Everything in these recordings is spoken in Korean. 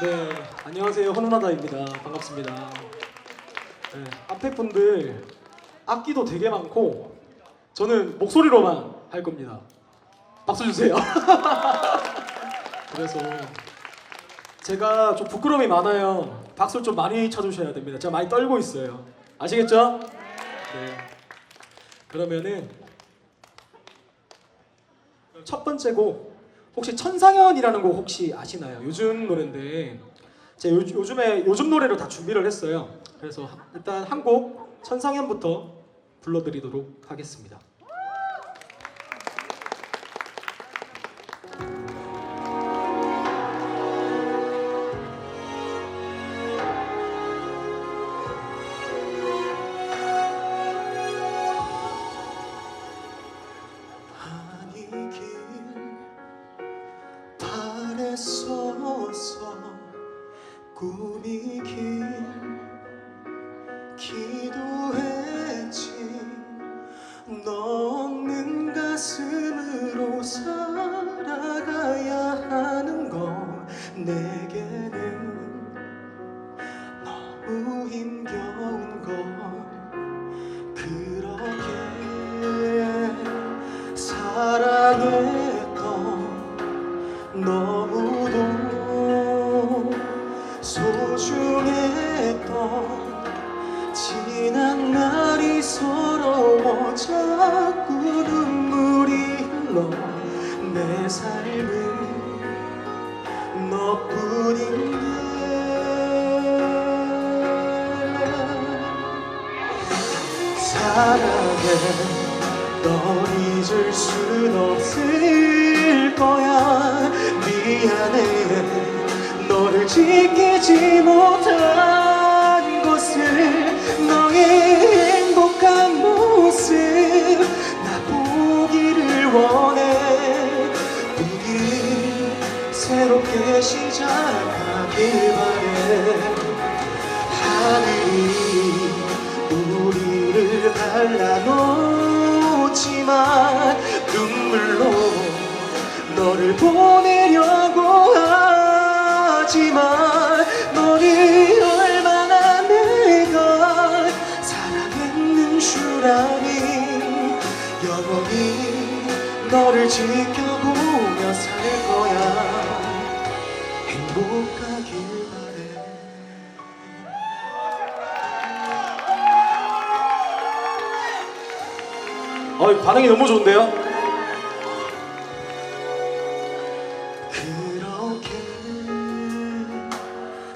네, 안녕하세요. 헌은하다입니다. 반갑습니다. 네, 앞에 분들 악기도 되게 많고 저는 목소리로만 할 겁니다. 박수 주세요. 그래서 제가 좀 부끄러움이 많아요. 박수를 좀 많이 쳐주셔야 됩니다. 제가 많이 떨고 있어요. 아시겠죠? 네. 그러면은 첫 번째 곡 혹시 천상연이라는 곡 혹시 아시나요? 요즘 노래인데 제가 요, 요즘에 요즘 노래로 다 준비를 했어요. 그래서 하- 일단 한 곡 천상연부터 불러드리도록 하겠습니다. 꿈이 길 기도했지. 너 없는 가슴으로 살아가야 하는 건 내게는 너무 힘겨운 걸 그렇게 사랑했 흘러 내 삶은 너뿐인데. 사랑해 널 잊을 순 없을 거야. 미안해 너를 지키지 못한 것을 너의 새롭게 시작하길 바래 하늘이 우리를 갈라놓지만 눈물로 너를 보내려고 하지만 너를 얼마나 내가 사랑했는 줄 아니 영원히 너를 지켜보며 살 거야 행복하길 바래 어, 반응이 너무 좋은데요? 그렇게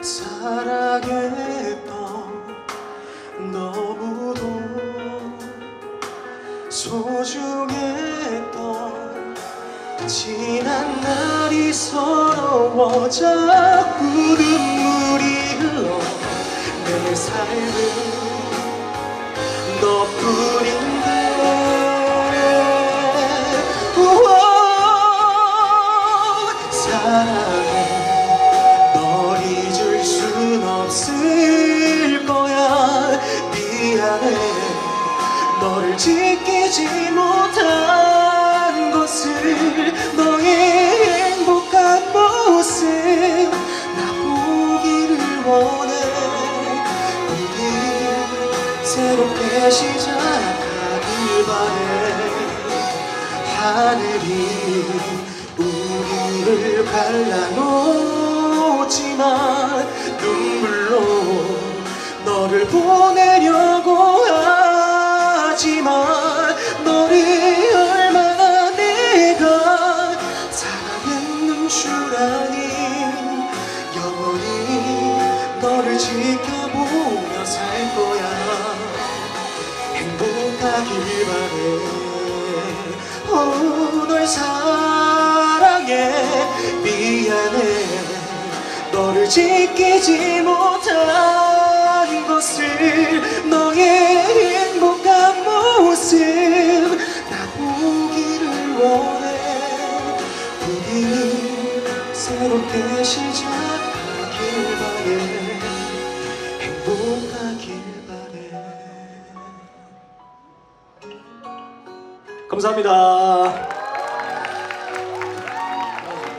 사랑했던 너무도 소중했던 지난 날이 서러워 자꾸 눈물이 흘러 내 삶은 너뿐인데 우와, 사랑해 널 잊을 순 없을 거야. 미안해 너를 지키지 못한 모습 나 보기를 원해. 우리 새롭게 시작하길 바래. 하늘이 우리를 갈라놓지만 눈물로 너를 보내려 하길 바래. 오, 널 사랑해. 미안해. 너를 지키지 못한 것을 너의 행복한 모습. 나 보기를 원해. 우리는 새롭게 시작하길 바래 감사합니다.